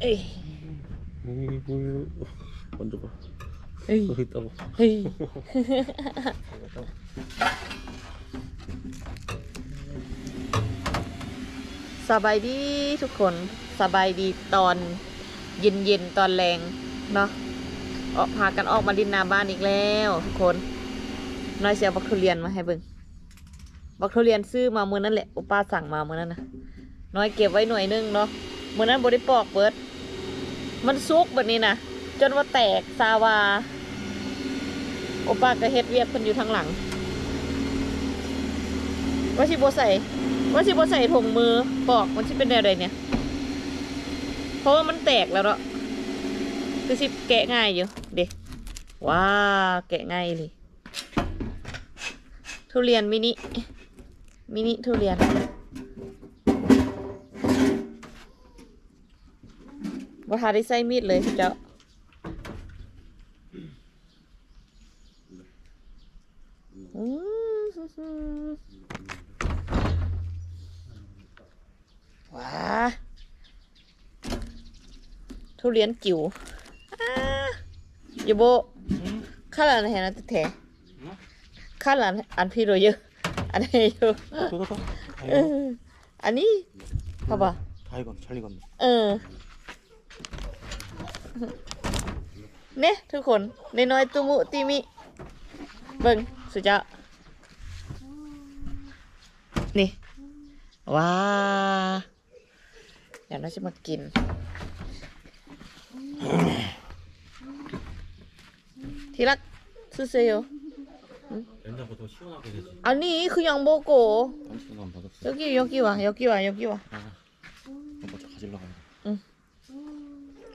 เอ้ย 음, 먼저 봐. เฮ้ย 여기 있다고. เฮ้ย สบายดีทุกคนสบายดีตอนเย็นเย็นๆตอนแรงเนาะออกพากันออกมาดินหนาบ้านอีกแล้วทุกคน น้อยเสียบักทุเรียนมาให้เบิ่งบักทุเรียนซื้อมามื้อนั่นแหละอุป้าสั่งมามื้อนั้นนะน้อยเก็บไว้หน่วยหนึงเนาะ เหมือนนั้นบ่ได้ปอกเบิด มันซุกแบบนี้นะจนว่าแตกซาวา โอป้าก็เฮ็ดเวียกเพิ่นอยู่ทางหลัง ว่าสิบ่ใส่ ว่าสิบ่ใส่ถุงมือปอกมันสิเป็นแนวใดเนี่ย เพราะว่ามันแตกแล้วเนาะคือสิแกะง่ายอยู่เด็กว้าแกะง่ายเลยทุเรียนมินิมินิทุเรียน บ่ทาได้ใส่มีดเลยเจ้า อืมว้า ทุเรียนจิ๋วอ่าอย่าโบข้าหลานเห็นอันแท้ข้าหลานอันพี่โรเยอะ อันนี้อยู่ 저거 봐. เอออันนี้เขาบอก 다 익었네. 잘 익었네. เออ เนี่ยทุกคนในน้อยๆตุมุติมิ เบิ่งสุดยอดนี่ ว้า เดี๋ยวเราจะมากิน ที่รักซื้อเซล 옛날보다 시원하게 되지. อันนี้คือยังโบโก 당신은 안 받았어. ยกิยกิวะยกิวะยกิวะ 아, 너 먼저 가지려고 하는 ถ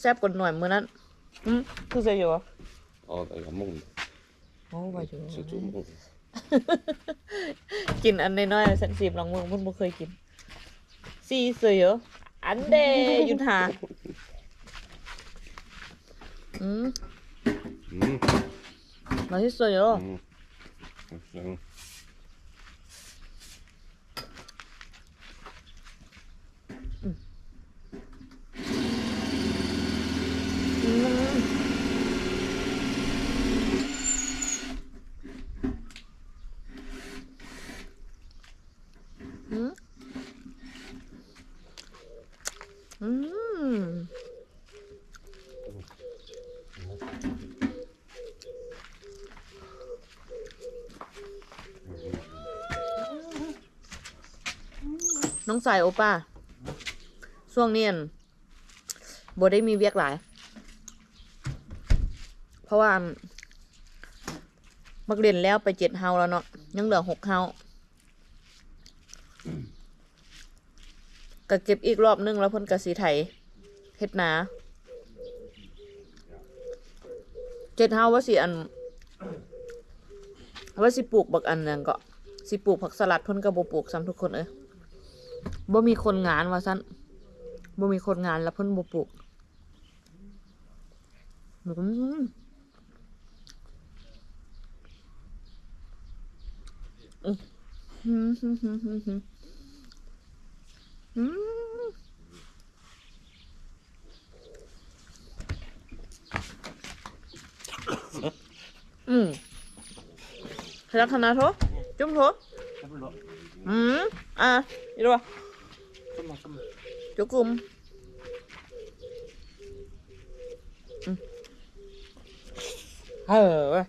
แซ่บกว่าหน่อยมื้อนั้นอืมทุเซโย 아, 나 이거 안 먹는다. โอ้ว่าอยู่ 진짜 좀 먹어. กินอันน้อยๆสันสีบลองเมืองมันบ่เคยกิน ซีเสืออันเดยุทธาอืม 음, 맛있어요. 음. 맛있어. น้องสายโอป้าช่วงนี้อั่นบ่ได้มีเวียกหลาย เพราะว่ามักเรียนแล้วไปเจ็ดเฮาแล้วเนาะยังเหลือหกเฮาก็เก็บอีกรอบนึงแล้วเพ่นกะสีไถเฮ็ดนาเจ็ดเฮาว่าสิอัน ว่าสิปลูกบักอันนึงก็สิปลูกผักสลัดเพ่นก็บ่ปลูกซ้ำทุกคนเอ้ย บ่มีคนงานว่าซั่นบ่มีคนงานแล้วเพิ่นบ่ปลูกอืมอืมอืมอืมอืมอืมอืมรักธนาโทจุ้มโทอืม 아 이리 와 좀만 좀만 조금 응. 아유 왜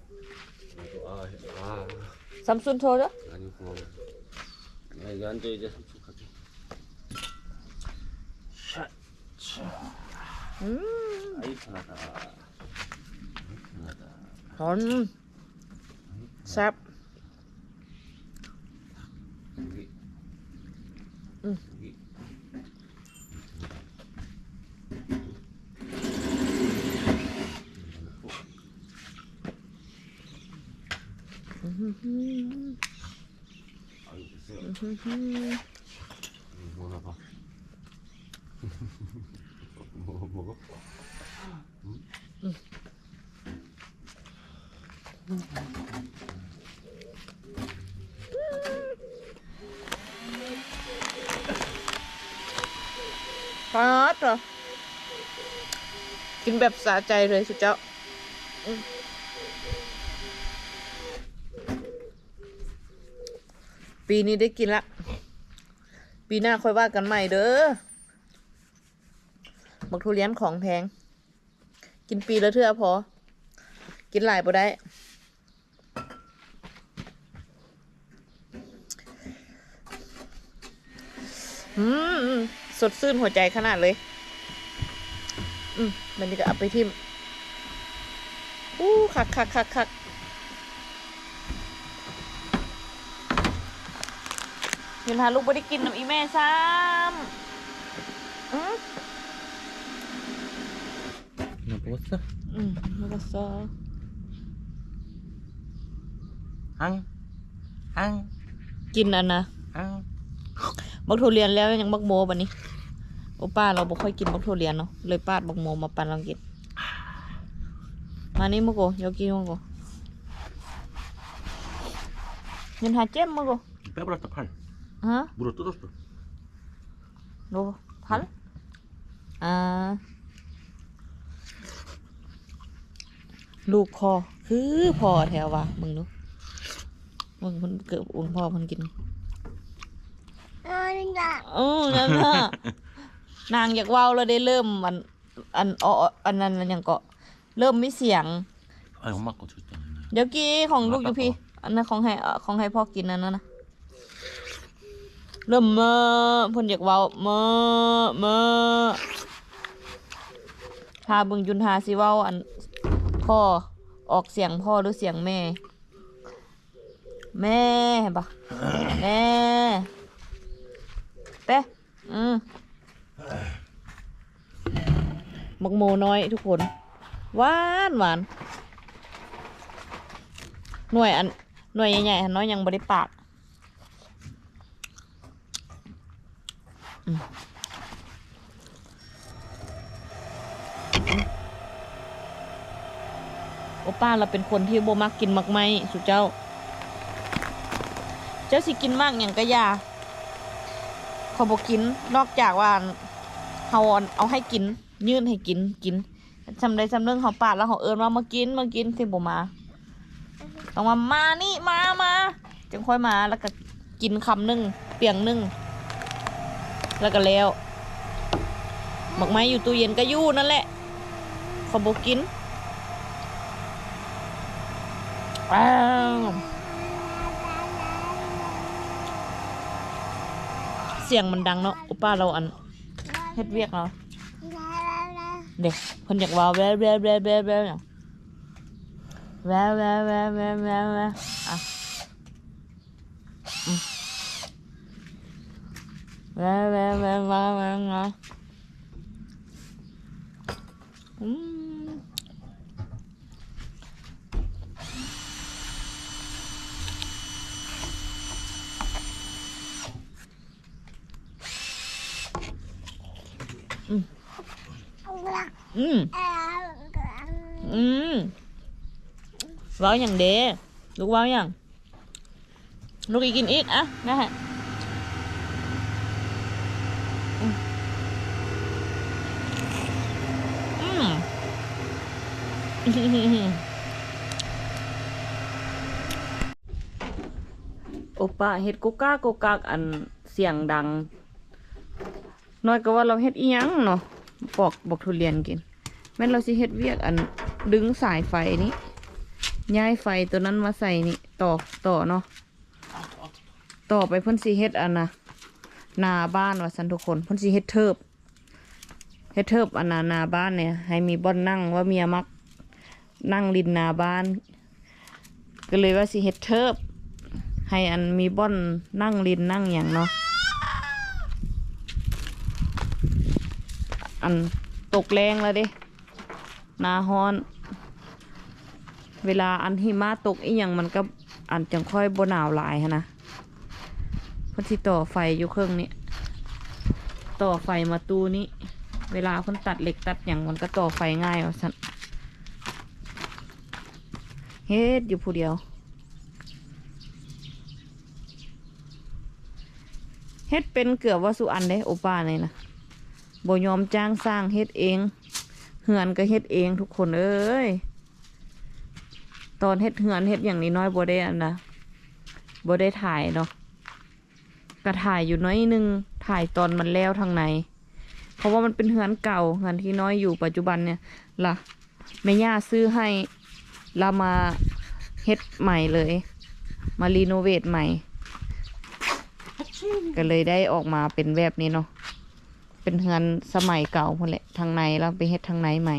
아, 아. 삼촌 터져? 아니 고마워 야 이거 앉아 이제 삼촌 가게 음. 아이 편하다 편하다 음. 쌉 응. 먹어봐. 먹어 먹어. เหรอ กินแบบสะใจเลยสุดเจ้าปีนี้ได้กินละ ปีหน้าค่อยว่ากันใหม่เด้อบักทุเรียนของแพง กินปีละเทื่อพอ กินหลายบ่ได้ อืม สดชื่นหัวใจขนาดเลย อืมมันนี่ก็เอาไปทิมอู้คักคักคักคักเห็นหาลูกไม่ได้กินน้ำอีแม่ซ้ำอืม Na påse. อืมแล้วก็ซอ Hang. Hang. กินอันนะ Hang. บักทุเรียนแล้วยังบักโมบันนี้โอป้าเราบ่ค่อยกินบักทุเรียนเนาะเลยปาดบักโมมาปันลองกินมานี่มุกโกยกกินมุกโกเงินหาเจ็มมุกโก Jag berättar på här. ฮะ Brutto då. โลพันอ่าลูกพ่อคือพ่อแถวว่ะมึงดูมึงมันเกิดอุ่นพ่อมันกิน โอ้นั่นน่ะนางอยากเว้าแล้วได้เริ่มมันอันอ๋ออันนั้นอันหยังก็เริ่มไม่เสียง Aj, hon mackar tyckte han. เดี๋ยวกี้ของลูกอยู่พี่ อันนั้นของให้เอ่อของให้พ่อกินอันนั้นนะเริ่มเมื่อเพ่นอยากเว้าเมื่อเมื่อพาเบึงยุนทาสิเว้าอันพ่อออกเสียงพ่อหรือเสียงแม่ แม่เห็นปะ แม่ เป๊ะอืมบักโมน้อยทุกคน หวานหวาน หน่วยอัน หน่วยใหญ่ๆอันน้อยยังบริปากอืมโอป้าเราเป็นคนที่โบมักกินมักไม่สุเจ้า เจ้าสิกินมากอย่างกะยา เขาบอกกิน นอกจากว่าเขาเอาให้กิน ยื่นให้กินกินจำได้จำเรื่องเขาปาดแล้วเขาเอิญว่ามากินมากินสิบมาต้องมามานี่มามาจึงค่อยมาแล้วก็กินคำนึ่งเปียงนึ่งแล้วก็แล้วหมกไม้อยู่ตู้เย็นก็ยู่นั่นแหละขาบอกกินอ้าว เสียงมันดังเนาะอุป้าเราอันเฮ็ดเวียกเราเด็กคนอยากว่าแววแววแววแววแววอย่างแวะแวะแวะแวะแวะแวะอะอืมแวะแวะแวะแวะแวะแวะอืม อืมอืมอืมเว้าอย่างเดลูกเว้าอย่างลูกอีกกินอีกอะนะฮะอืมอืมโอป้าเฮ็ดกุกกากกุกกากอันเสียงดัง น้อยก็ว่าเราเฮ็ดอีหยังเนาะปอกบอกทุเรียนกิน แม่นเราสิเฮ็ดเวียกอันดึงสายไฟนี้ย้ายไฟตัวนั้นมาใส่นี่ต่อต่อเนาะต่อไปเพ่นสิเฮ็ดอันนะนาบ้านว่าสันทุกคนเพ่นสิเฮ็ดเทิบเฮ็ดเทิบอันนานาบ้านเนี่ย ให้มีบ่อนนั่งว่าเมียมักนั่งรินนาบ้าน ก็เลยว่าสิเฮ็ดเทิบให้อันมีบ่อนนั่งรินนั่งอย่างเนาะ นตกแรงแล้วเด้นาฮอน เวลาอันหิมะตกอีหยังมันก็อันจังค่อยบ่หนาวหลายหั้นะพิ่นสิต่อไฟอยู่เครื่องนี้ ต่อไฟมาตูนี้ เวลาเพิ่นตัดเหล็กตัดหยังมันก็ต่อไฟง่ายว่าซั่นเฮ็ดอยู่ผู้เดียว เฮ็ดเป็นเกือบว่าสุอันเด้โอป้าเนี่ยนะ บ่ยอมจ้างสร้างเฮ็ดเอง เหือนก็เฮ็ดเองทุกคนเอ้ย ตอนเฮ็ดเหือนเฮ็ดอย่างนี้น้อยบ่ได้อันนะบ่ได้ถ่ายเนาะก็ถ่ายอยู่น้อยนึง ถ่ายตอนมันแล้วทางใน เพราะว่ามันเป็นเหือนเก่าเหือนที่น้อยอยู่ปัจจุบันเนี่ยล่ะแม่ย่าซื้อให้เรามาเฮ็ดใหม่เลย มารีโนเวทใหม่ ก็เลยได้ออกมาเป็นแบบนี้เนาะ เป็นเฮือนสมัยเก่าพนแหละทางในแล้วไปเฮ็ดทางในใหม่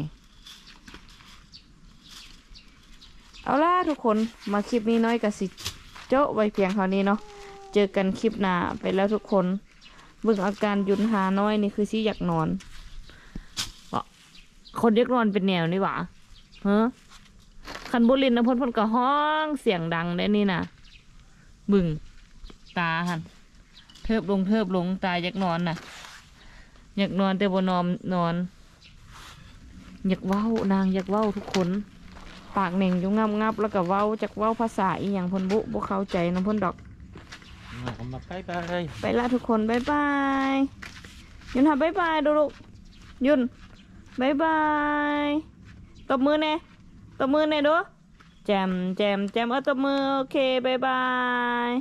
เอาล่ะทุกคนมาคลิปนี้น้อยกับสิโจะไว้เพียงเท่านี้เนาะเจอกันคลิปหน้าไปแล้วทุกคนเบิ่งอาการยุนหาน้อยนี่คือสิอยากนอนเอ้อคนเรียกนอนเป็นแนวนี่หว่าเฮ้อคันบุรินทร์นะพ่นพ่นก็ห้องเสียงดังได้นี่นะบึงตาหันเทิบลงเทิบลงตายอยากนอนน่ะ อยากนอนแต่บ่นอนนอน อยากเว้านางอยากเว้าทุกคน ปากเหน่งอยู่งับงับแล้วก็เว้าจากเว้าภาษาอีหยังเพ่นบุบ่เข้าใจน้ำพ่นดอกมาก็มาไปไปไปละทุกคนบายบายยุนทำบายบายดูลูกยุนบายบายตบมือแน่ตบมือแน่ดูแจมแจมแจมเออตบมือโอเคบายบาย